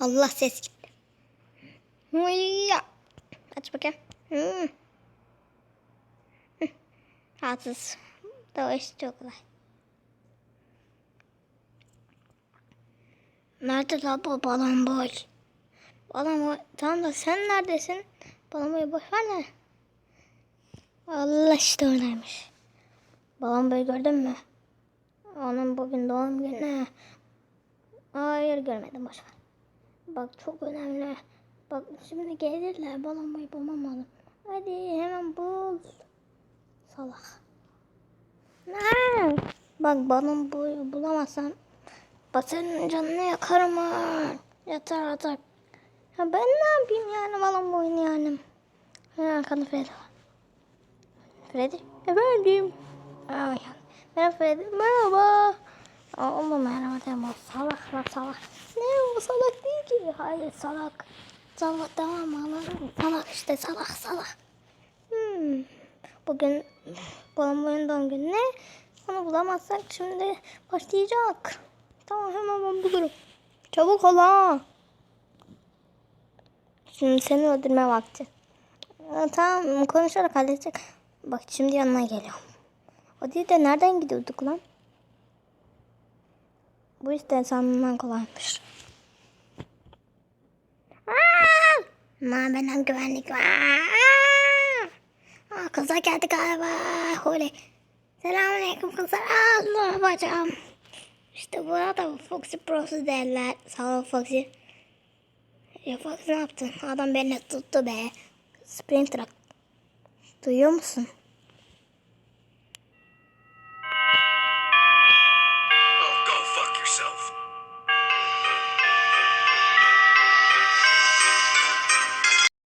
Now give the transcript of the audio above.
Allah ses gitti. Aç bakayım. Hı. Rahatsız. İş çok kolay. Nerede la bu balon boy? Balon boy. Tamam da sen neredesin? Balon boyu boş ver de. Allah işte oradaymış. Balon boyu gördün mü? Onun bugün doğum günü. Hayır görmedim boş. Bak çok önemli. Bak şimdi gelirler bulmam lazım. Hadi hemen bul. Salak. Ne? Bak balon boyu bulamazsam senin canını yakarım ha. Yatar yatar. Ya ben ne yapayım yani balon boyunu yani. Ha, arkada Freddy. Freddy? Efendim? Ay, Freddy. Merhaba. Aa, Oğlum merhaba deme. Salak lan salak. Ne o salak değil ki. Hayır salak. Salak tamam anladım. Salak işte salak salak. Hmm. Bugün babam boyun doğum günü ne? Onu bulamazsak şimdi başlayacak. Tamam hemen ben bulurum. Çabuk ol ha. Şimdi seni öldürme vakti. Tamam konuşarak halledecek. Bak şimdi yanına geliyorum. O de nereden gidiyorduk lan? Bu işte sandığımdan kolaymış. Aa! Ma benden güvenlik var. Aa, kızlar geldi galiba. Oley. Selamünaleyküm kızlar. Allah bacağım. İşte burada Foxy Pro'su derler. Sağ ol Foxy. Ya Fox ne yaptın? Adam beni tuttu be. Sprinter. Duyuyor musun?